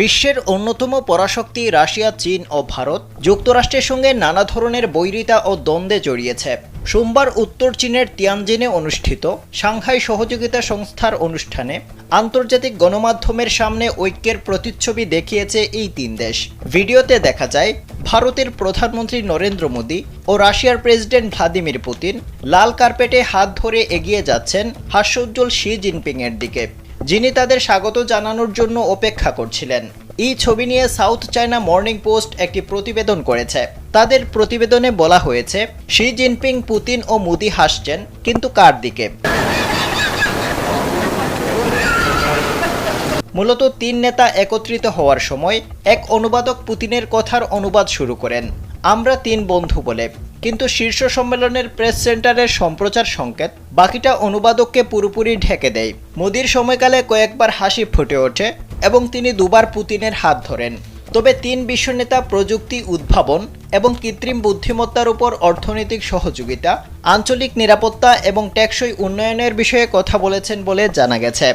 বিশ্বের অন্যতম পরাশক্তি রাশিয়া, চীন ও ভারত যুক্তরাষ্ট্রের সঙ্গে নানা ধরনের বৈরিতা ও দ্বন্দ্বে জড়িয়েছে। সোমবার উত্তর চীনের তিয়ানজিনে অনুষ্ঠিত সাংহাই সহযোগিতা সংস্থার অনুষ্ঠানে আন্তর্জাতিক গণমাধ্যমের সামনে ঐক্যের প্রতিচ্ছবি দেখিয়েছে এই তিন দেশ। ভিডিওতে দেখা যায়, ভারতের প্রধানমন্ত্রী নরেন্দ্র মোদী ও রাশিয়ার প্রেসিডেন্ট ভ্লাদিমির পুতিন লাল কার্পেটে হাত ধরে এগিয়ে যাচ্ছেন হাস্যোজ্জ্বল শি জিনপিং এর দিকে। যিনি তাদের স্বাগত জানানোর জন্য অপেক্ষা করছিলেন। এই ছবি নিয়ে সাউথ চায়না মর্নিং পোস্ট একটি প্রতিবেদন করেছে। তাদের প্রতিবেদনে বলা হয়েছে, শি জিনপিং, পুতিন ও মোদি হাসছেন, কিন্তু কার দিকে? মূলত তিন নেতা একত্রিত হওয়ার সময় এক অনুবাদক পুতিনের কথার অনুবাদ শুরু করেন। আমরা তিন বন্ধু বলে কিন্তু শীর্ষ সম্মেলনের প্রেস সেন্টারের সম্প্রচার সংকেত, বাকিটা অনুবাদককে পুরোপুরি ঢেকে দেয়। মোদির সময়কালে কয়েকবার হাসি ফুটে ওঠে এবং তিনি দুবার পুতিনের হাত ধরেন। তবে তিন বিশ্বনেতা প্রযুক্তি উদ্ভাবন এবং কৃত্রিম বুদ্ধিমত্তার উপর অর্থনৈতিক সহযোগিতা, আঞ্চলিক নিরাপত্তা এবং টেকসই উন্নয়নের বিষয়ে কথা বলেছেন বলে জানা গেছে।